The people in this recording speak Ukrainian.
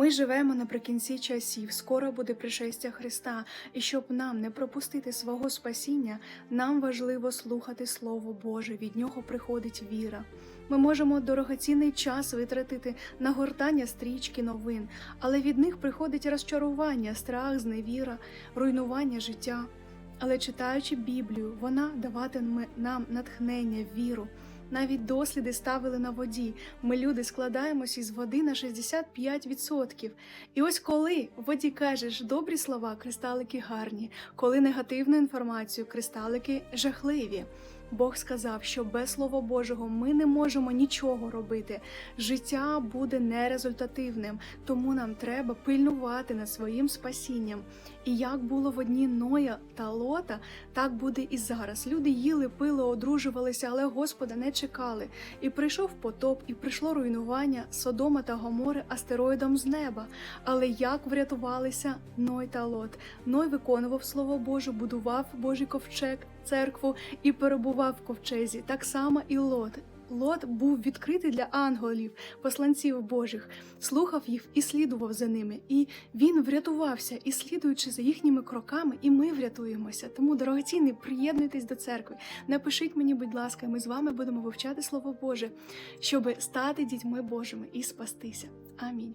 Ми живемо наприкінці часів, скоро буде пришестя Христа, і щоб нам не пропустити свого спасіння, нам важливо слухати Слово Боже. Від нього приходить віра. Ми можемо дорогоцінний час витратити на гортання стрічки новин, але від них приходить розчарування, страх, зневіра, руйнування життя. Але читаючи Біблію, вона даватиме нам натхнення, віру. Навіть досліди ставили на воді. Ми люди складаємося із води на 65%. І ось коли в воді кажеш добрі слова, кристалики гарні, коли негативну інформацію, кристалики жахливі. Бог сказав, що без Слова Божого ми не можемо нічого робити. Життя буде нерезультативним, тому нам треба пильнувати над своїм спасінням. І як було в одні Ноя та Лота, так буде і зараз. Люди їли, пили, одружувалися, але Господа не чекали. І прийшов потоп, і прийшло руйнування Содома та Гомори астероїдом з неба. Але як врятувалися Ной та Лот? Ной виконував Слово Боже, будував Божий ковчег, церкву і перебував в ковчезі. Так само і Лот. Лот був відкритий для ангелів, посланців Божих, слухав їх і слідував за ними. І він врятувався, і слідуючи за їхніми кроками, і ми врятуємося. Тому, дорогоцінні, приєднуйтесь до церкви. Напишіть мені, будь ласка, ми з вами будемо вивчати Слово Боже, щоб стати дітьми Божими і спастися. Амінь.